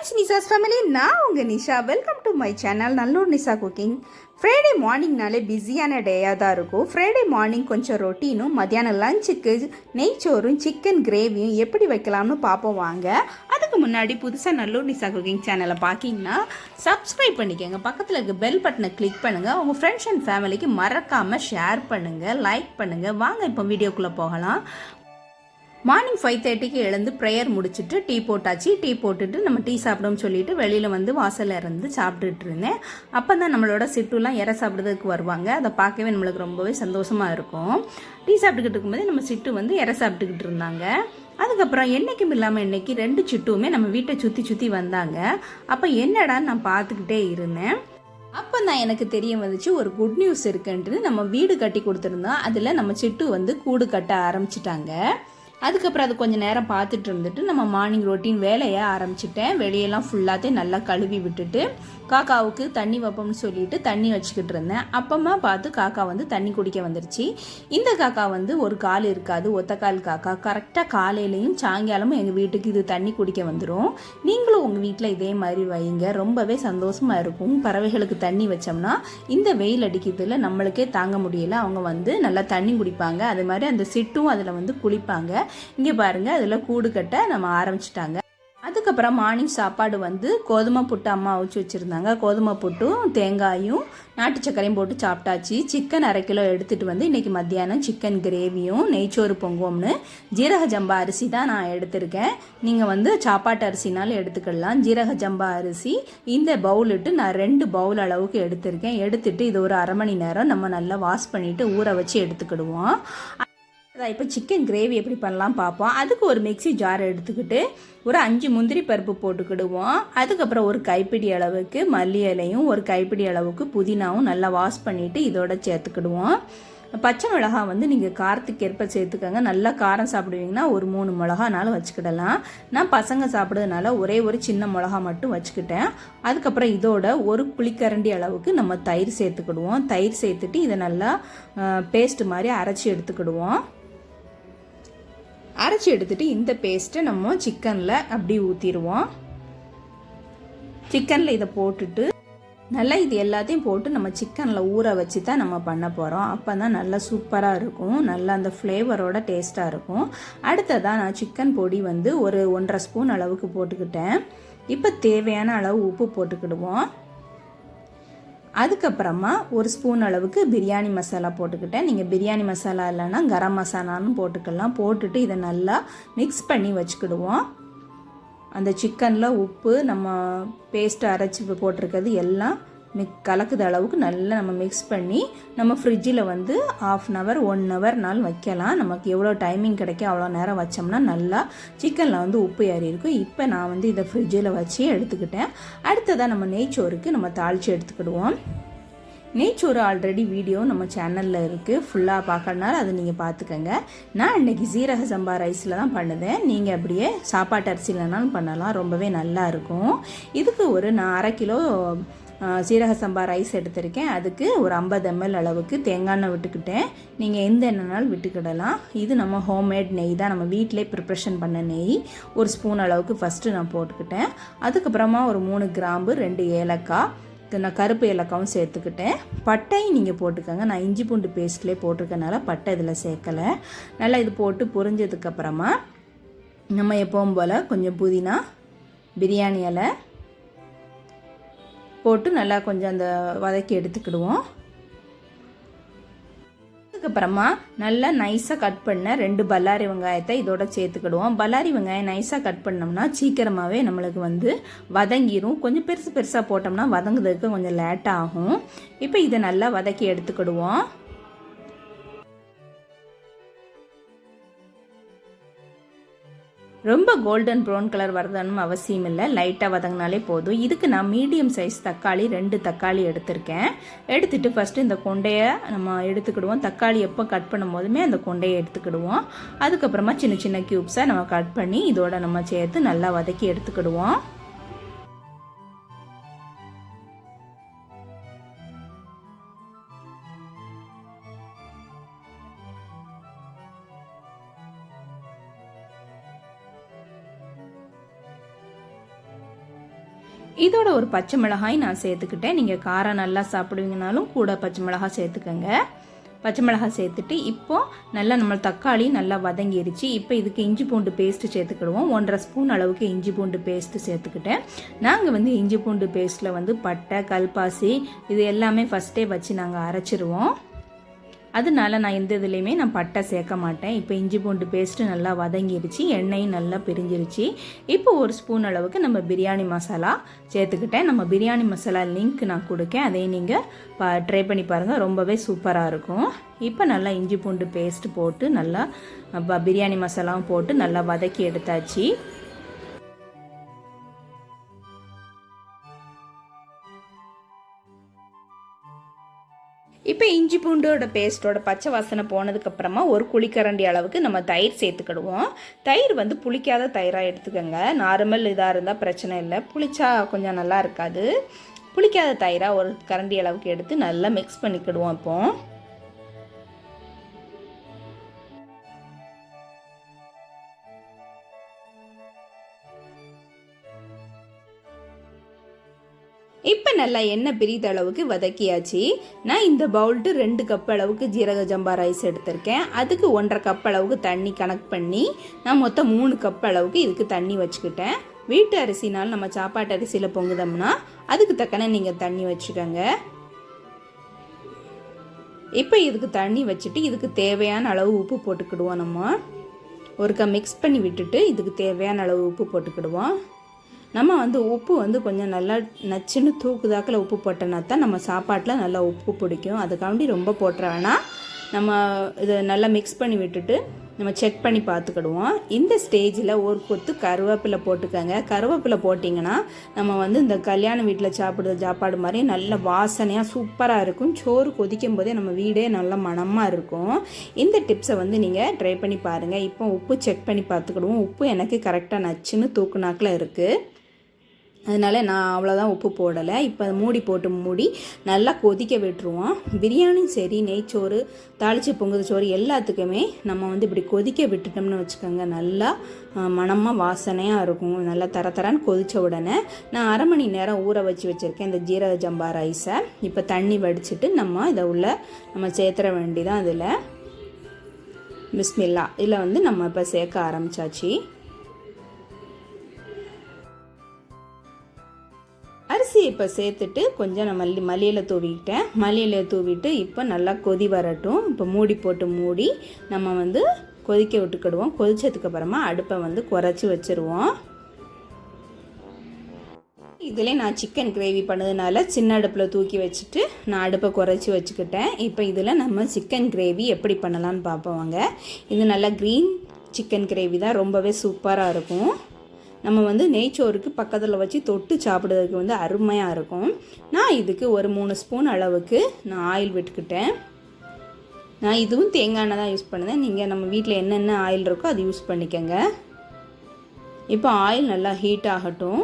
ஹாய்ஸ் Nisha's family நான் உங்கள் Nisha. Welcome to my channel Nallur Nisha cooking Friday மார்னிங்னாலே பிஸியான டேயாக தான் இருக்கும். ஃப்ரைடே மார்னிங் கொஞ்சம் ரொட்டீனும் மத்தியானம் லஞ்சுக்கு நெய்ச்சோறும் சிக்கன் கிரேவியும் எப்படி வைக்கலாம்னு பார்ப்போம் வாங்க. அதுக்கு முன்னாடி புதுசாக நல்லூர் நிஷா குக்கிங் சேனலை பார்க்கிங்கன்னா சப்ஸ்கிரைப் பண்ணிக்கோங்க. பக்கத்தில் இருக்க பெல் பட்டனை கிளிக் பண்ணுங்கள் உங்கள் ஃப்ரெண்ட்ஸ் அண்ட் ஃபேமிலிக்கு மறக்காமல் ஷேர் பண்ணுங்கள் லைக் பண்ணுங்கள் வாங்க இப்போ வீடியோக்குள்ளே போகலாம். மார்னிங் ஃபைவ் தேர்ட்டிக்கு எழுந்து ப்ரேயர் முடிச்சுட்டு டீ போட்டாச்சு. டீ போட்டுட்டு நம்ம டீ சாப்பிடணும்னு சொல்லிட்டு வெளியில் வந்து வாசலில் இருந்து சாப்பிட்டுட்டு இருந்தேன். அப்போ தான் நம்மளோட சிட்டுலாம் இற சாப்பிட்றதுக்கு வருவாங்க. அதை பார்க்கவே நம்மளுக்கு ரொம்பவே சந்தோஷமாக இருக்கும். டீ சாப்பிட்டுக்கிட்டு இருக்கும்போதே நம்ம சிட்டு வந்து இற சாப்பிட்டுக்கிட்டு இருந்தாங்க. அதுக்கப்புறம் என்றைக்கும் இல்லாமல் இன்னைக்கு ரெண்டு சிட்டுவுமே நம்ம வீட்டை சுற்றி சுற்றி வந்தாங்க. அப்போ என்னடான்னு நான் பார்த்துக்கிட்டே இருந்தேன். அப்போ தான் எனக்கு தெரிய வந்துச்சு ஒரு குட் நியூஸ் இருக்குன்ட்டு நம்ம வீடு கட்டி கொடுத்துருந்தோம் அதில் நம்ம சிட்டு வந்து கூடு கட்ட ஆரம்பிச்சிட்டாங்க. அதுக்கப்புறம் அது கொஞ்சம் நேரம் பார்த்துட்டு இருந்துட்டு நம்ம மார்னிங் ரொட்டீன் வேலையை ஆரம்பிச்சிட்டேன். வெளியெல்லாம் ஃபுல்லாத்தையும் நல்லா கழுவி விட்டுட்டு காக்காவுக்கு தண்ணி வைப்போம்னு சொல்லிட்டு தண்ணி வச்சுக்கிட்டு இருந்தேன். அப்பமா பார்த்து காக்கா வந்து தண்ணி குடிக்க வந்துருச்சு. இந்த காக்கா வந்து ஒரு கால் இருக்காது ஒத்தக்கால் காக்கா. கரெக்டாக காலையிலையும் சாயங்காலமும் எங்கள் வீட்டுக்கு இது தண்ணி குடிக்க வந்துடும் நீங்களும் உங்கள் வீட்டில் இதே மாதிரி வைங்க. ரொம்பவே சந்தோஷமாக இருக்கும். பறவைகளுக்கு தண்ணி வச்சோம்னா இந்த வெயில் அடிக்கிறதுல நம்மளுக்கே தாங்க முடியல. அவங்க வந்து நல்லா தண்ணி குடிப்பாங்க. அது மாதிரி அந்த சிட்டும் அதில் வந்து குளிப்பாங்க. இங்கே பாருங்கள் அதில் கூடு கட்ட நம்ம ஆரம்பிச்சிட்டாங்க. அதுக்கப்புறம் மார்னிங் சாப்பாடு வந்து கோதுமை புட்டு அம்மா அவிச்சு வச்சுருந்தாங்க. கோதுமை புட்டும் தேங்காயும் நாட்டு சர்க்கரையும் போட்டு சாப்பிட்டாச்சு. சிக்கன் அரை கிலோ எடுத்துகிட்டு வந்து இன்றைக்கி மத்தியானம் சிக்கன் கிரேவியும் நெய்ச்சோறு பொங்குவோம்னு ஜீரக ஜம்பா அரிசி தான் நான் எடுத்திருக்கேன். நீங்கள் வந்து சாப்பாட்டு அரிசினாலும் எடுத்துக்கலாம். ஜீரக ஜம்பா அரிசி இந்த பவுலிட்டு நான் ரெண்டு பவுல் அளவுக்கு எடுத்திருக்கேன். எடுத்துட்டு இது ஒரு அரை மணி நேரம் நம்ம நல்லா வாஷ் பண்ணிவிட்டு ஊற வச்சு எடுத்துக்கிடுவோம். அதான் இப்போ சிக்கன் கிரேவி எப்படி பண்ணலாம் பார்ப்போம். அதுக்கு ஒரு மிக்ஸி ஜார் எடுத்துக்கிட்டு ஒரு அஞ்சு முந்திரி பருப்பு போட்டுக்கிடுவோம். அதுக்கப்புறம் ஒரு கைப்பிடி அளவுக்கு மல்லி இலையும் ஒரு கைப்பிடி அளவுக்கு புதினாவும் நல்லா வாஷ் பண்ணிவிட்டு இதோட சேர்த்துக்கிடுவோம். பச்சை மிளகா வந்து நீங்கள் காரத்துக்கு ஏற்ப சேர்த்துக்கோங்க. நல்லா காரம் சாப்பிடுவீங்கன்னா ஒரு மூணு மிளகானாலும் வச்சுக்கிடலாம். நான் பசங்க சாப்பிட்றதுனால ஒரே ஒரு சின்ன மிளகா மட்டும் வச்சுக்கிட்டேன். அதுக்கப்புறம் இதோட ஒரு புளிக்கரண்டி அளவுக்கு நம்ம தயிர் சேர்த்துக்கிடுவோம். தயிர் சேர்த்துட்டு இதை நல்லா பேஸ்ட் மாதிரி அரைச்சி எடுத்துக்கிடுவோம். அரைச்சி எடுத்துட்டு இந்த பேஸ்ட்டை நம்ம சிக்கனில் அப்படி ஊற்றிடுவோம் சிக்கனில் இதை போட்டுட்டு நல்லா இது எல்லாத்தையும் போட்டு நம்ம சிக்கனில் ஊற வச்சு தான் நம்ம பண்ண போகிறோம் அப்போ தான் நல்லா சூப்பராக இருக்கும். நல்லா அந்த ஃப்ளேவரோட டேஸ்ட்டாக இருக்கும். அடுத்ததாக நான் சிக்கன் பொடி வந்து ஒரு ஒன்றரை ஸ்பூன் அளவுக்கு போட்டுக்கிட்டேன். இப்போ தேவையான அளவு உப்பு போட்டுக்கிடுவோம். அதுக்கப்புறமா ஒரு ஸ்பூன் அளவுக்கு பிரியாணி மசாலா போட்டுக்கிட்டேன். நீங்கள் பிரியாணி மசாலா இல்லைன்னா கரம் மசாலான்னு போட்டுக்கலாம். போட்டுட்டு இதை நல்லா மிக்ஸ் பண்ணி வச்சுக்கிடுவோம். அந்த சிக்கனில் உப்பு நம்ம பேஸ்ட்டு அரைச்சி போட்டிருக்கிறது எல்லாம் மிக் கலக்குது அளவுக்கு நல்லா நம்ம மிக்ஸ் பண்ணி நம்ம ஃப்ரிட்ஜில் வந்து ஆஃப் அன் ஹவர் ஒன் ஹவர்னாலும் வைக்கலாம். நமக்கு எவ்வளோ டைமிங் கிடைக்க அவ்வளோ நேரம் வச்சோம்னா நல்லா சிக்கனில் வந்து உப்பு ஏறி இருக்கும். இப்போ நான் வந்து இதை ஃப்ரிட்ஜில் வச்சு எடுத்துக்கிட்டேன். அடுத்ததாக நம்ம நெய்ச்சோறுக்கு நம்ம தாளித்து எடுத்துக்கிடுவோம். நெய்ச்சோறு ஆல்ரெடி வீடியோ நம்ம சேனலில் இருக்குது ஃபுல்லாக பார்க்கறனால அதை நீங்கள் பார்த்துக்கோங்க நான் இன்றைக்கி சீரக சம்பா ரைஸில் தான் பண்ணுதேன். நீங்கள் அப்படியே சாப்பாட்டு அரிசியிலனாலும் பண்ணலாம். ரொம்பவே நல்லா இருக்கும். இதுக்கு ஒரு நான் அரை கிலோ சீரக சம்பா ரைஸ் எடுத்திருக்கேன். அதுக்கு ஒரு ஐம்பது எம்எல் அளவுக்கு தேங்காய் எண்ணெய் விட்டுக்கிட்டேன். நீங்கள் எந்த எண்ணெய்னாலும் விட்டுக்கிடலாம். இது நம்ம ஹோம்மேட் நெய் தான். நம்ம வீட்டிலே ப்ரிப்ரேஷன் பண்ண நெய். ஒரு ஸ்பூன் அளவுக்கு ஃபஸ்ட்டு நான் போட்டுக்கிட்டேன். அதுக்கப்புறமா ஒரு மூணு கிராம்பு ரெண்டு ஏலக்காய் நான் கருப்பு ஏலக்காவும் சேர்த்துக்கிட்டேன். பட்டை நீங்கள் போட்டுக்கோங்க. நான் இஞ்சி பூண்டு பேஸ்ட்லேயே போட்டிருக்கனால பட்டை இதில் சேர்க்கலை. நல்லா இது போட்டு பொரிஞ்சதுக்கப்புறமா நம்ம எப்பவும் போல் கொஞ்சம் புதினா பிரியாணி இலை போட்டு நல்லா கொஞ்சம் அந்த வதக்கி எடுத்துக்கிடுவோம். அதுக்கப்புறமா நல்லா நைஸாக கட் பண்ண ரெண்டு பல்லாரி வெங்காயத்தை இதோட சேர்த்துக்கிடுவோம். பல்லாரி வெங்காயம் நைஸாக கட் பண்ணோம்னா சீக்கிரமாகவே நம்மளுக்கு வந்து வதங்கிரும். கொஞ்சம் பெருசு பெருசாக போட்டோம்னா வதங்குறதுக்கு கொஞ்சம் லேட் ஆகும். இப்போ இதை நல்லா வதக்கி எடுத்துக்கிடுவோம். ரொம்ப கோல்டன் ப்ரௌன் கலர் வரதனும் அவசியம் இல்லை. லைட்டாக வதங்கினாலே போதும். இதுக்கு நான் மீடியம் சைஸ் தக்காளி ரெண்டு தக்காளி எடுத்திருக்கேன். எடுத்துட்டு ஃபஸ்ட்டு இந்த கொண்டையை நம்ம எடுத்துக்கிடுவோம். தக்காளி எப்போ கட் பண்ணும் போதுமே அந்த கொண்டையை எடுத்துக்கிடுவோம். அதுக்கப்புறமா சின்ன சின்ன க்யூப்ஸை நம்ம கட் பண்ணி இதோட நம்ம சேர்த்து நல்லா வதக்கி எடுத்துக்கிடுவோம். இதோட ஒரு பச்சை மிளகாய் நான் சேர்த்துக்கிட்டேன். நீங்கள் காரம் நல்லா சாப்பிடுவீங்கனாலும் கூட பச்சை மிளகாய் சேர்த்துக்கோங்க. பச்சை மிளகாய் சேர்த்துட்டு இப்போது நல்லா நம்ம தக்காளி நல்லா வதங்கிருச்சு. இப்போ இதுக்கு இஞ்சி பூண்டு பேஸ்ட்டு சேர்த்துக்கிடுவோம். ஒன்றரை ஸ்பூன் அளவுக்கு இஞ்சி பூண்டு பேஸ்ட்டு சேர்த்துக்கிட்டேன். நாங்கள் வந்து இஞ்சி பூண்டு பேஸ்ட்டில் வந்து பட்டை கல்பாசி இது எல்லாமே ஃபஸ்ட்டே வச்சு நாங்கள் அரைச்சிருவோம். அதனால நான் எந்த இதுலேயுமே நான் பட்டை சேர்க்க மாட்டேன். இப்போ இஞ்சி பூண்டு பேஸ்ட்டு நல்லா வதங்கிருச்சு எண்ணெயும் நல்லா பிரிஞ்சிருச்சு. இப்போ ஒரு ஸ்பூன் அளவுக்கு நம்ம பிரியாணி மசாலா சேர்த்துக்கிட்டேன். நம்ம பிரியாணி மசாலா லிங்க் நான் கொடுக்கேன். அதையும் நீங்கள் பா ட்ரை பண்ணி பாருங்கள் ரொம்பவே சூப்பராக இருக்கும். இப்போ நல்லா இஞ்சி பூண்டு பேஸ்ட்டு போட்டு நல்லா பிரியாணி மசாலாவும் போட்டு நல்லா வதக்கி எடுத்தாச்சு. இப்போ இஞ்சி பூண்டோட பேஸ்ட்டோட பச்சை வாசனை போனதுக்கப்புறமா ஒரு குழிக்கரண்டி அளவுக்கு நம்ம தயிர் சேர்த்துக்கிடுவோம். தயிர் வந்து புளிக்காத தயிராக எடுத்துக்கோங்க. நார்மல் இதாக இருந்தால் பிரச்சனை இல்லை. புளிச்சா கொஞ்சம் நல்லா இருக்காது. புளிக்காத தயிராக ஒரு கரண்டி அளவுக்கு எடுத்து நல்லா மிக்ஸ் பண்ணிக்கிடுவோம் இப்போது இப்போ நல்லா எண்ணெய் பிரித்த அளவுக்கு வதக்கியாச்சு? நான் இந்த பவுல்ட்டு ரெண்டு கப் அளவுக்கு ஜீரக ஜம்பா ரைஸ் எடுத்திருக்கேன். அதுக்கு ஒன்றரை கப் அளவுக்கு தண்ணி கணக்கு பண்ணி நான் மொத்தம் மூணு கப் அளவுக்கு இதுக்கு தண்ணி வச்சுக்கிட்டேன். வீட்டு அரிசினால் நம்ம சாப்பாட்டு அரிசியில் பொங்குதோம்னா அதுக்கு தக்கன நீங்கள் தண்ணி வச்சுக்கோங்க. இப்போ இதுக்கு தண்ணி வச்சுட்டு இதுக்கு தேவையான அளவு உப்பு போட்டுக்கிடுவோம் நம்ம. ஒருக்கா மிக்ஸ் பண்ணி விட்டுட்டு இதுக்கு தேவையான அளவு உப்பு போட்டுக்கிடுவோம். நம்ம வந்து உப்பு வந்து கொஞ்சம் நல்லா நச்சுன்னு தூக்குதாக்கில் உப்பு போட்டோன்னா தான் நம்ம சாப்பாட்டில் நல்லா உப்பு பிடிக்கும். அதுக்காண்டி ரொம்ப போட்டுற வேணாம். நம்ம இதை நல்லா மிக்ஸ் பண்ணி விட்டுட்டு நம்ம செக் பண்ணி பார்த்துக்கிடுவோம். இந்த ஸ்டேஜில் ஒரு கொத்து கருவேப்பிலை போட்டுக்கோங்க. கருவேப்பிலை போட்டிங்கன்னா நம்ம வந்து இந்த கல்யாண வீட்டில் சாப்பிடுற சாப்பாடு மாதிரி நல்ல வாசனையாக சூப்பராக இருக்கும். சோறு கொதிக்கும் போதே நம்ம வீடே நல்ல மணமாக இருக்கும். இந்த டிப்ஸை வந்து நீங்கள் ட்ரை பண்ணி பாருங்கள் இப்போ உப்பு செக் பண்ணி பார்த்துக்கிடுவோம். உப்பு எனக்கு கரெக்டாக நச்சுன்னு தூக்குனாக்கில் இருக்குது அதனால் நான் அவ்வளோதான் உப்பு போடலை. இப்போ மூடி போட்டு மூடி நல்லா கொதிக்க விட்டுருவோம். பிரியாணியும் சரி நெய்ச்சோறு தாளித்து பொங்குது சோறு எல்லாத்துக்குமே நம்ம வந்து இப்படி கொதிக்க விட்டுட்டோம்னு வச்சுக்கோங்க. நல்லா மணமாக வாசனையாக இருக்கும். நல்லா தர தரன்னு கொதித்த உடனே நான் அரை மணி நேரம் ஊற வச்சு வச்சுருக்கேன் இந்த ஜீரக ஜம்பா ரைஸை. இப்போ தண்ணி வடிச்சிட்டு நம்ம இதை உள்ள நம்ம சேர்த்துற வேண்டிதான் அதில். பிஸ்மில்லா. இதில் வந்து நம்ம இப்போ சேர்க்க ஆரம்பித்தாச்சு அரிசி இப்போ சேர்த்துட்டு கொஞ்சம் நான் மல்லி மல்லியில் தூவிக்கிட்டேன். மல்லியில் தூவிட்டு இப்போ நல்லா கொதி வரட்டும். இப்போ மூடி போட்டு மூடி நம்ம வந்து கொதிக்க விட்டுக்கிடுவோம். கொதிச்சதுக்கு அப்புறமா அடுப்பை வந்து குறைச்சி வச்சுருவோம். இதில் நான் சிக்கன் கிரேவி பண்ணதுனால சின்ன அடுப்பில் தூக்கி வச்சுட்டு நான் அடுப்பை குறைச்சி வச்சுக்கிட்டேன். இப்போ இதில் நம்ம சிக்கன் கிரேவி எப்படி பண்ணலான்னு பார்ப்போம் இது நல்லா க்ரீன் சிக்கன் கிரேவி தான். ரொம்பவே சூப்பராக இருக்கும். நம்ம வந்து நெய்ச்சோறுக்கு பக்கத்தில் வச்சு தொட்டு சாப்பிட்றதுக்கு வந்து அருமையாக இருக்கும். நான் இதுக்கு ஒரு மூணு ஸ்பூன் அளவுக்கு நான் ஆயில் விட்டுக்கிட்டேன். நான் இதுவும் தேங்காய் எண்ணெய் தான் யூஸ் பண்ணுவேன். நீங்கள் நம்ம வீட்டில் என்னென்ன ஆயில் இருக்கோ அது யூஸ் பண்ணிக்கோங்க. இப்போ ஆயில் நல்லா ஹீட் ஆகட்டும்.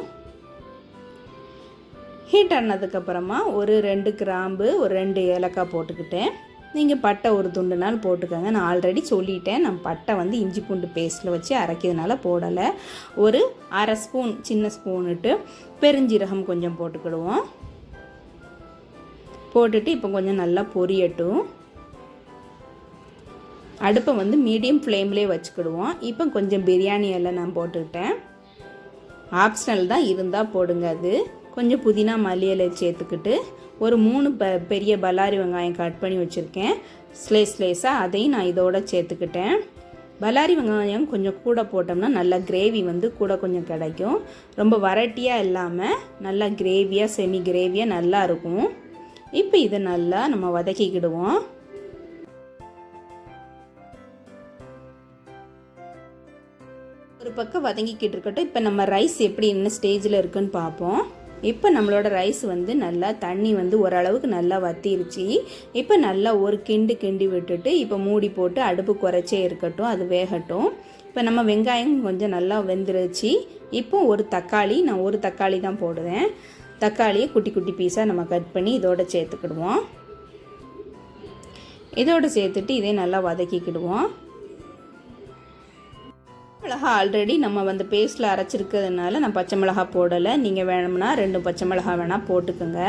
ஹீட் ஆனதுக்கப்புறமா ஒரு ரெண்டு கிராம்பு ஒரு ரெண்டு ஏலக்காய் போட்டுக்கிட்டேன். நீங்கள் பட்டை ஒரு துண்டு நாள் போட்டுக்கோங்க. நான் ஆல்ரெடி சொல்லிட்டேன். நான் பட்டை வந்து இஞ்சி பூண்டு பேஸ்ட்டில் வச்சு அரைக்கிறதுனால போடலை. ஒரு அரை ஸ்பூன் சின்ன ஸ்பூனுட்டு பெருஞ்சீரகம் கொஞ்சம் போட்டுக்கிடுவோம். போட்டுட்டு இப்போ கொஞ்சம் நல்லா பொரியட்டும். அடுப்பை வந்து மீடியம் ஃப்ளேம்லேயே வச்சுக்கிடுவோம். இப்போ கொஞ்சம் பிரியாணி எல்லாம் நான் போட்டுக்கிட்டேன். ஆப்ஷனல் தான் இருந்தால் போடுங்க அது. கொஞ்சம் புதினா மல்லியலை சேர்த்துக்கிட்டு ஒரு மூணு ப பெரிய பல்லாரி வெங்காயம் கட் பண்ணி வச்சுருக்கேன். ஸ்லேஸ் ஸ்லேஸாக அதையும் நான் இதோட சேர்த்துக்கிட்டேன். பல்லாரி வெங்காயம் கொஞ்சம் கூட போட்டோம்னா நல்லா கிரேவி வந்து கூட கொஞ்சம் கிடைக்கும். ரொம்ப வரட்டியாக இல்லாமல் நல்லா கிரேவியாக செமி கிரேவியாக நல்லா இருக்கும். இப்போ இதை நல்லா நம்ம வதக்கிக்கிடுவோம். ஒரு பக்கம் வதங்கிக்கிட்டு இருக்கட்டும். இப்போ நம்ம ரைஸ் எப்படி என்ன ஸ்டேஜில் இருக்குன்னு பார்ப்போம் இப்போ நம்மளோட ரைஸ் வந்து நல்லா தண்ணி வந்து ஓரளவுக்கு நல்லா வத்திருச்சு. இப்போ நல்லா ஒரு கிண்டு கிண்டி விட்டுட்டு இப்போ மூடி போட்டு அடுப்பு குறைச்சே இருக்கட்டும் அது வேகட்டும். இப்போ நம்ம வெங்காயம் கொஞ்சம் நல்லா வெந்துருச்சு. இப்போ ஒரு தக்காளி நான் ஒரு தக்காளி தான் போடுவேன். தக்காளியை குட்டி குட்டி பீஸாக நம்ம கட் பண்ணி இதோட சேர்த்துக்கிடுவோம். இதோடு சேர்த்துட்டு இதே நல்லா வதக்கிக்கிடுவோம். மிளகா ஆல்ரெடி நம்ம வந்து பேஸ்ட்டில் அரைச்சிருக்கிறதுனால நான் பச்சை மிளகா போடலை. நீங்கள் வேணும்னா ரெண்டு பச்சை மிளகா வேணால் போட்டுக்கோங்க.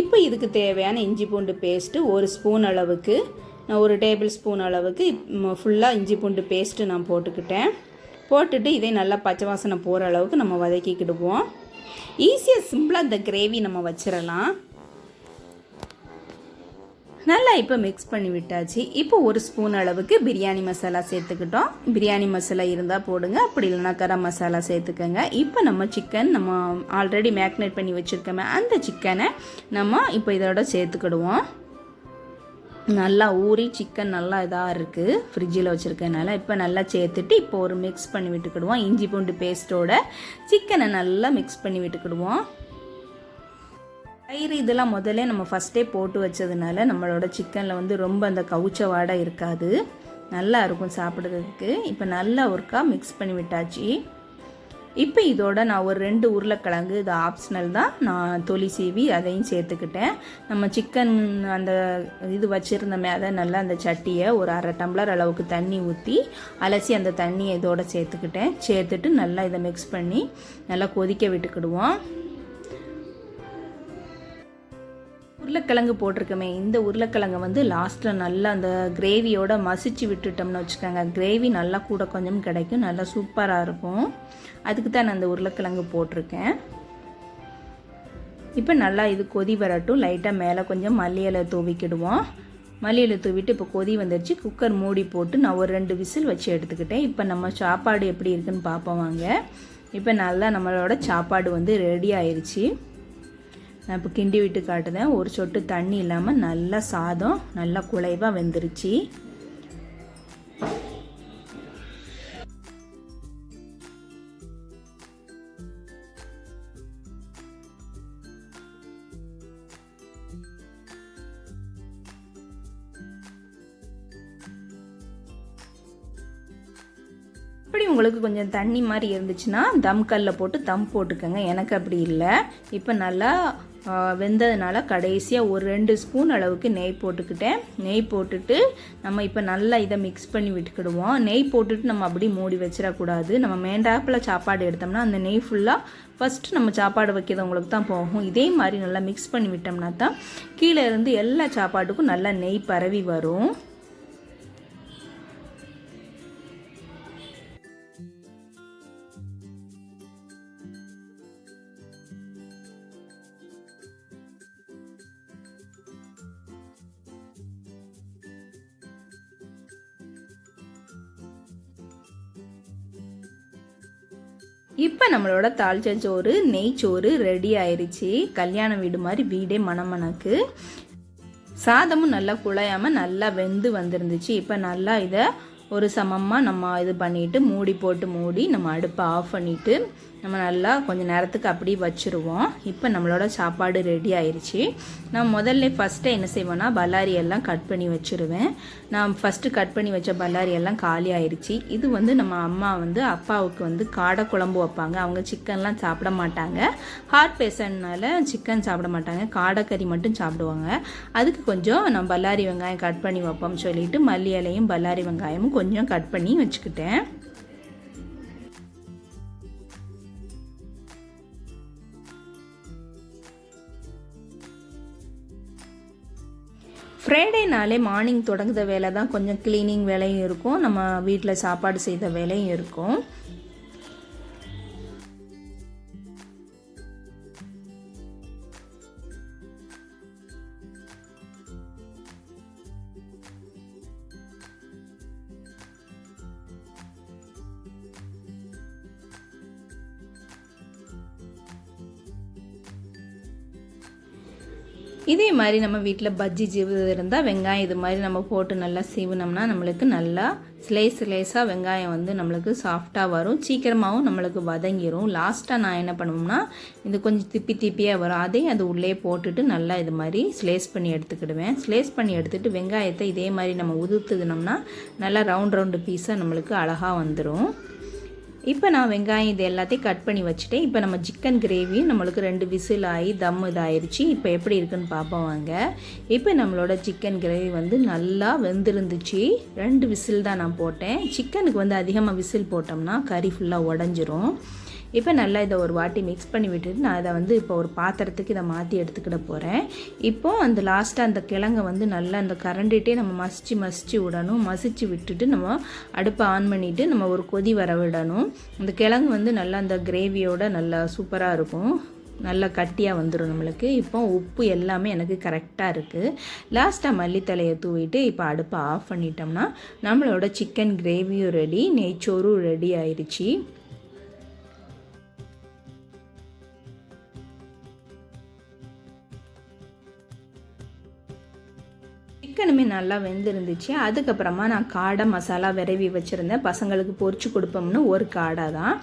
இப்போ இதுக்கு தேவையான இஞ்சி பூண்டு பேஸ்ட்டு ஒரு ஸ்பூன் அளவுக்கு நான் ஒரு டேபிள் ஸ்பூன் அளவுக்கு ஃபுல்லாக இஞ்சி பூண்டு பேஸ்ட்டு நான் போட்டுக்கிட்டேன். போட்டுட்டு இதை நல்லா பச்சை வாசனை போகிற அளவுக்கு நம்ம வதக்கிக்கிடுவோம். ஈஸியாக சிம்பிளாக இந்த கிரேவி நம்ம வச்சிடலாம் நல்லா இப்போ மிக்ஸ் பண்ணி விட்டாச்சு. இப்போ ஒரு ஸ்பூன் அளவுக்கு பிரியாணி மசாலா சேர்த்துக்கிட்டோம். பிரியாணி மசாலா இருந்தால் போடுங்க. அப்படி இல்லைனா கரம் மசாலா சேர்த்துக்கோங்க. இப்போ நம்ம சிக்கன் நம்ம ஆல்ரெடி மேக்னேட் பண்ணி வச்சுருக்கோமே அந்த சிக்கனை நம்ம இப்போ இதோட சேர்த்துக்கிடுவோம். நல்லா ஊறி சிக்கன் நல்லா இதாக இருக்குது ஃப்ரிட்ஜில் வச்சுருக்கனால இப்போ நல்லா சேர்த்துட்டு இப்போ ஒரு மிக்ஸ் பண்ணி விட்டுக்கிடுவோம். இஞ்சி பூண்டு பேஸ்ட்டோட சிக்கனை நல்லா மிக்ஸ் பண்ணி விட்டுக்கிடுவோம். தயிர் இதெல்லாம் முதல்ல நம்ம ஃபஸ்ட்டே போட்டு வச்சதுனால நம்மளோட சிக்கனில் வந்து ரொம்ப அந்த கவுச்ச வாடை இருக்காது. நல்லா இருக்கும் சாப்பிட்றதுக்கு. இப்போ நல்லா ஒருக்கா மிக்ஸ் பண்ணி விட்டாச்சு. இப்போ இதோட நான் ஒரு ரெண்டு உருளைக்கிழங்கு இது ஆப்ஷனல் தான். நான் தொலி சீவி அதையும் சேர்த்துக்கிட்டேன். நம்ம சிக்கன் அந்த இது வச்சுருந்தோமே அதை நல்லா அந்த சட்டியை ஒரு அரை டம்ளர் அளவுக்கு தண்ணி ஊற்றி அலசி அந்த தண்ணியை இதோட சேர்த்துக்கிட்டேன். சேர்த்துட்டு நல்லா இதை மிக்ஸ் பண்ணி நல்லா கொதிக்க விட்டுக்கிடுவோம். உருளைக்கிழங்கு போட்டிருக்கோமே இந்த உருளைக்கிழங்கு வந்து லாஸ்ட்டில் நல்லா அந்த கிரேவியோட மசிச்சு விட்டுட்டோம்னு வச்சுக்கோங்க. கிரேவி நல்லா கூட கொஞ்சம் கிடைக்கும் நல்லா சூப்பராக இருக்கும். அதுக்கு தான் நான் அந்த உருளைக்கிழங்கு போட்டிருக்கேன். இப்போ நல்லா இது கொதி வரட்டும். லைட்டாக மேலே கொஞ்சம் மல்லியலை தூவிக்கிடுவோம். மல்லியில் தூவிட்டு இப்போ கொதி வந்துடுச்சு குக்கர் மூடி போட்டு நான் ஒரு ரெண்டு விசில் வச்சு எடுத்துக்கிட்டேன். இப்போ நம்ம சாப்பாடு எப்படி இருக்குன்னு பார்ப்போம் வாங்க. இப்போ நல்லா நம்மளோட சாப்பாடு வந்து ரெடி ஆயிடுச்சு நான் இப்போ கிண்டி விட்டு காட்டுதேன் ஒரு சொட்டு தண்ணி இல்லாமல் நல்லா சாதம் நல்லா குலைவாக வெந்துருச்சு. இப்படி உங்களுக்கு கொஞ்சம் தண்ணி மாதிரி இருந்துச்சுன்னா தம் கல்லில் போட்டு தம் போட்டுக்கோங்க. எனக்கு அப்படி இல்லை. இப்போ நல்லா வெந்ததுனால கடைசியாக ஒரு ரெண்டு ஸ்பூன் அளவுக்கு நெய் போட்டுக்கிட்டேன். நெய் போட்டுட்டு நம்ம இப்போ நல்லா இதை மிக்ஸ் பண்ணி விட்டுக்கிடுவோம். நெய் போட்டுட்டு நம்ம அப்படி மூடி வச்சிடக்கூடாது. நம்ம மேண்டாப்பில் சாப்பாடு எடுத்தோம்னா அந்த நெய் ஃபுல்லாக ஃபஸ்ட்டு நம்ம சாப்பாடு வைக்கிறவங்களுக்கு தான் போகும். இதே மாதிரி நல்லா மிக்ஸ் பண்ணி விட்டோம்னா தான் கீழே இருந்து எல்லா சாப்பாட்டுக்கும் நல்லா நெய் பரவி வரும். நம்மளோட தாளிச்ச சோறு நெய் சோறு ரெடி ஆயிடுச்சு கல்யாண வீடு மாதிரி வீடே மணமணக்கு. சாதமும் நல்லா குழையாமல் நல்லா வெந்து வந்துருந்துச்சு. இப்போ நல்லா இதை ஒரு சமமாக நம்ம இது பண்ணிவிட்டு மூடி போட்டு மூடி நம்ம அடுப்பை ஆஃப் பண்ணிவிட்டு நம்ம நல்லா கொஞ்சம் நேரத்துக்கு அப்படியே வச்சுருவோம். இப்போ நம்மளோட சாப்பாடு ரெடி ஆயிடுச்சு நான் முதல்ல ஃபஸ்ட்டு என்ன செய்வேன்னா பல்லாரி எல்லாம் கட் பண்ணி வச்சுருவேன். நான் ஃபஸ்ட்டு கட் பண்ணி வச்ச பல்லாரி எல்லாம் காலி ஆயிடுச்சு இது வந்து நம்ம அம்மா வந்து அப்பாவுக்கு வந்து காடை குழம்பு வைப்பாங்க. அவங்க சிக்கன்லாம் சாப்பிட மாட்டாங்க. ஹார்ட் பேஷண்ட்னால சிக்கன் சாப்பிட மாட்டாங்க. காடைக்கறி மட்டும் சாப்பிடுவாங்க. அதுக்கு கொஞ்சம் நான் பல்லாரி வெங்காயம் கட் பண்ணி வைப்போம்னு சொல்லிட்டு மல்லி இலையும் பல்லாரி வெங்காயமும் கொஞ்சம் கட் பண்ணி வச்சுக்கிட்டேன். ஃப்ரைடேனாலே மார்னிங் தொடங்குத வேலை தான் கொஞ்சம் க்ளீனிங் வேலையும் இருக்கும் நம்ம வீட்டில் சாப்பாடு செய்த வேலையும் இருக்கும். இதே மாதிரி நம்ம வீட்டில் பஜ்ஜி ஜீவது இருந்தால் வெங்காயம் இது மாதிரி நம்ம போட்டு நல்லா சீவினோம்னா நம்மளுக்கு நல்லா ஸ்லைஸ் ஸ்லைஸாக வெங்காயம் வந்து நம்மளுக்கு சாஃப்டாக வரும். சீக்கிரமாகவும் நம்மளுக்கு வதங்கிடும் லாஸ்ட்டாக நான் என்ன பண்ணுவோம்னா இது கொஞ்சம் திப்பி திப்பியாக வரும். அதே அது உள்ளே போட்டுட்டு நல்லா இது மாதிரி ஸ்லேஸ் பண்ணி எடுத்துக்கிடுவேன். ஸ்லேஸ் பண்ணி எடுத்துகிட்டு வெங்காயத்தை இதே மாதிரி நம்ம உதுத்துனோம்னா நல்லா ரவுண்ட் ரவுண்டு பீஸாக நம்மளுக்கு அழகாக வந்துடும் இப்போ நான் வெங்காயம் இது எல்லாத்தையும் கட் பண்ணி வச்சுட்டேன். இப்போ நம்ம சிக்கன் கிரேவி நம்மளுக்கு ரெண்டு விசில் ஆகி தம் இதாயிருச்சு. இப்போ எப்படி இருக்குன்னு பார்ப்போம் வாங்க. இப்போ நம்மளோட சிக்கன் கிரேவி வந்து நல்லா வெந்திருந்துச்சு. ரெண்டு விசில் தான் நான் போட்டேன். சிக்கனுக்கு வந்து அதிகமாக விசில் போட்டோம்னா கறி ஃபுல்லாக உடஞ்சிரும். இப்போ நல்லா இதை ஒரு வாட்டி மிக்ஸ் பண்ணி விட்டுட்டு நான் அதை வந்து இப்போ ஒரு பாத்திரத்துக்கு இதை மாற்றி எடுத்துக்கிட போகிறேன் இப்போது அந்த லாஸ்ட்டாக அந்த கிழங்கை வந்து நல்லா அந்த கரண்டிகிட்டே நம்ம மசிச்சு மசிச்சு விடணும். மசிச்சு விட்டுட்டு நம்ம அடுப்பை ஆன் பண்ணிவிட்டு நம்ம ஒரு கொதி வர விடணும். அந்த கிழங்கு வந்து நல்லா அந்த கிரேவியோட நல்லா சூப்பராக இருக்கும். நல்லா கட்டியாக வந்துடும் நம்மளுக்கு. இப்போ உப்பு எல்லாமே எனக்கு கரெக்டாக இருக்குது லாஸ்ட்டாக மல்லித்தலையை தூவிட்டு இப்போ அடுப்பை ஆஃப் பண்ணிட்டோம்னா நம்மளோட சிக்கன் கிரேவியும் ரெடி நெய்ச்சோறும் ரெடி ஆயிடுச்சு சிக்கனுமே நல்லா வெந்திருந்துச்சு. அதுக்கப்புறமா நான் காடை மசாலா விரவி வச்சுருந்தேன். பசங்களுக்கு பொரிச்சு கொடுப்போம்னு ஒரு காடை தான்.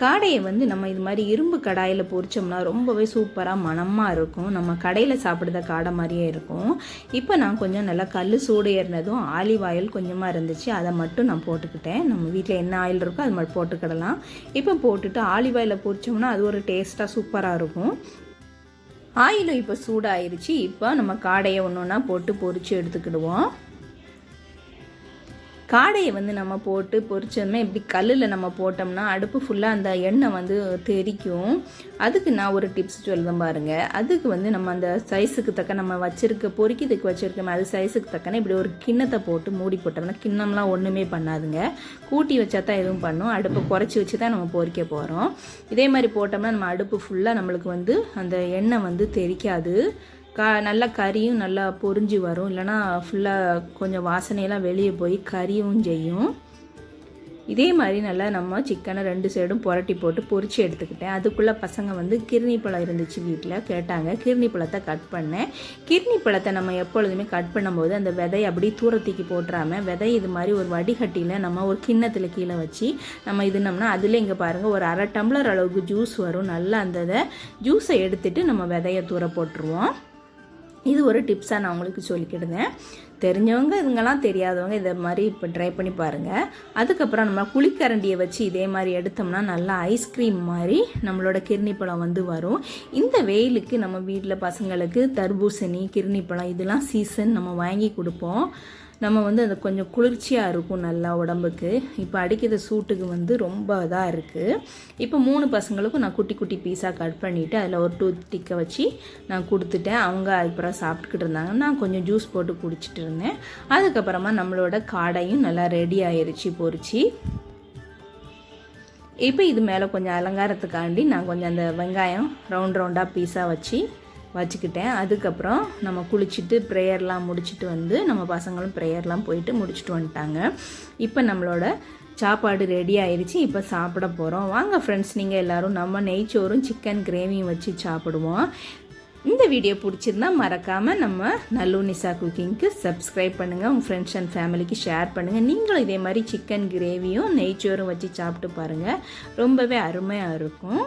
காடையை வந்து நம்ம இது மாதிரி இரும்பு கடாயில் பொறிச்சோம்னா ரொம்பவே சூப்பராக மணமாக இருக்கும். நம்ம கடையில் சாப்பிடுற காடை மாதிரியே இருக்கும். இப்போ நான் கொஞ்சம் நல்லா கல் சூடு ஏறினதும் ஆலிவ் ஆயில் கொஞ்சமாக இருந்துச்சு. அதை மட்டும் நான் போட்டுக்கிட்டேன். நம்ம வீட்டில் என்ன ஆயில் இருக்கோ அது மட்டும் போட்டுக்கிடலாம். இப்போ போட்டுட்டு ஆலிவ் ஆயிலில் பொறிச்சோம்னா அது ஒரு டேஸ்ட்டாக சூப்பராக இருக்கும். ஆயிலும் இப்போ சூடாயிருச்சு. இப்போ நம்ம காடையை ஒன்று ஒன்றா போட்டு பொரித்து எடுத்துக்கிடுவோம். காடையை வந்து நம்ம போட்டு பொரிச்சோமே இப்படி கல்லில் நம்ம போட்டோம்னா அடுப்பு ஃபுல்லாக அந்த எண்ணெய் வந்து தெறிக்கும் அதுக்கு நான் ஒரு டிப்ஸ் சொல்லுவேன் பாருங்கள் அதுக்கு வந்து நம்ம அந்த சைஸுக்கு தக்க நம்ம வச்சுருக்க பொறிக்கிறதுக்கு வச்சுருக்கோம் அது சைஸுக்கு தக்கன இப்படி ஒரு கிண்ணத்தை போட்டு மூடி போட்டோம்னா கிண்ணம்லாம் ஒன்றுமே பண்ணாதுங்க. கூட்டி வச்சா தான் எதுவும் பண்ணும். அடுப்பை குறைச்சி வச்சு தான் நம்ம பொறிக்க போகிறோம் இதே மாதிரி போட்டோம்னா நம்ம அடுப்பு ஃபுல்லாக நம்மளுக்கு வந்து அந்த எண்ணெய் வந்து தெறிக்காது க நல்லா கறியும் நல்லா பொறிஞ்சு வரும். இல்லைனா ஃபுல்லாக கொஞ்சம் வாசனையெல்லாம் வெளியே போய் கறியும் செய்யும். இதே மாதிரி நல்லா நம்ம சிக்கனை ரெண்டு சைடும் புரட்டி போட்டு பொறிச்சு எடுத்துக்கிட்டேன். அதுக்குள்ளே பசங்க வந்து கிர்னி பழம் இருந்துச்சு வீட்டில் கேட்டாங்க. கிர்னி பழத்தை கட் பண்ணேன். கிர்னி பழத்தை நம்ம எப்பொழுதுமே கட் பண்ணும்போது அந்த விதை அப்படியே தூரத்துக்கு போட்டுறாமல் விதை இது மாதிரி ஒரு வடிகட்டியில் நம்ம ஒரு கிண்ணத்தில் கீழே வச்சு நம்ம இதுனோம்னா அதில் இங்கே பாருங்கள் ஒரு அரை டம்ளர் அளவுக்கு ஜூஸ் வரும். நல்லா அந்த ஜூஸை எடுத்துட்டு நம்ம விதையை தூர போட்டுருவோம். இது ஒரு டிப்ஸாக நான் உங்களுக்கு சொல்லிக்கிடுங்க தெரிஞ்சவங்க இதுங்கெல்லாம் தெரியாதவங்க இதை மாதிரி இப்போ ட்ரை பண்ணி பாருங்கள் அதுக்கப்புறம் நம்ம குளிக்கரண்டியை வச்சு இதே மாதிரி எடுத்தோம்னா நல்லா ஐஸ்கிரீம் மாதிரி நம்மளோட கிருணி பழம் வந்து வரும். இந்த வெயிலுக்கு நம்ம வீட்டில் பசங்களுக்கு தர்பூசணி கிருணி பழம் இதெல்லாம் சீசன் நம்ம வாங்கி கொடுப்போம். நம்ம வந்து அது கொஞ்சம் குளிர்ச்சியாக இருக்கும் நல்லா உடம்புக்கு. இப்போ அடிக்கிற சூட்டுக்கு வந்து ரொம்ப இதாக இருக்குது இப்போ மூணு பசங்களுக்கும் நான் குட்டி குட்டி பீஸாக கட் பண்ணிவிட்டு அதில் ஒரு டூத் டிக்கை வச்சு நான் கொடுத்துட்டேன். அவங்க அதுக்கப்புறம் சாப்பிட்டுக்கிட்டு இருந்தாங்க. நான் கொஞ்சம் ஜூஸ் போட்டு குடிச்சிட்டு இருந்தேன். அதுக்கப்புறமா நம்மளோட காடையும் நல்லா ரெடி ஆயிடுச்சு பொறிச்சு. இப்போ இது மேலே கொஞ்சம் அலங்காரத்துக்காண்டி நான் கொஞ்சம் அந்த வெங்காயம் ரவுண்ட் ரவுண்டாக பீஸாக வச்சு வச்சுக்கிட்டேன். அதுக்கப்புறம் நம்ம குளிச்சுட்டு ப்ரேயர்லாம் முடிச்சுட்டு வந்து நம்ம பசங்களும் ப்ரேயர்லாம் போயிட்டு முடிச்சுட்டு வந்துட்டாங்க. இப்போ நம்மளோட சாப்பாடு ரெடி ஆயிடுச்சு இப்போ சாப்பிட போகிறோம் வாங்க ஃப்ரெண்ட்ஸ் நீங்கள் எல்லோரும் நம்ம நெய்ச்சோறும் சிக்கன் கிரேவியும் வச்சு சாப்பிடுவோம். இந்த வீடியோ பிடிச்சிருந்தா மறக்காமல் நம்ம நல்லூ நிசா குக்கிங்க்கு சப்ஸ்கிரைப் பண்ணுங்கள் உங்கள் ஃப்ரெண்ட்ஸ் அண்ட் ஃபேமிலிக்கு ஷேர் பண்ணுங்கள் நீங்களும் இதே மாதிரி சிக்கன் கிரேவியும் நெய்ச்சோறும் வச்சு சாப்பிட்டு பாருங்கள் ரொம்பவே அருமையாக இருக்கும்.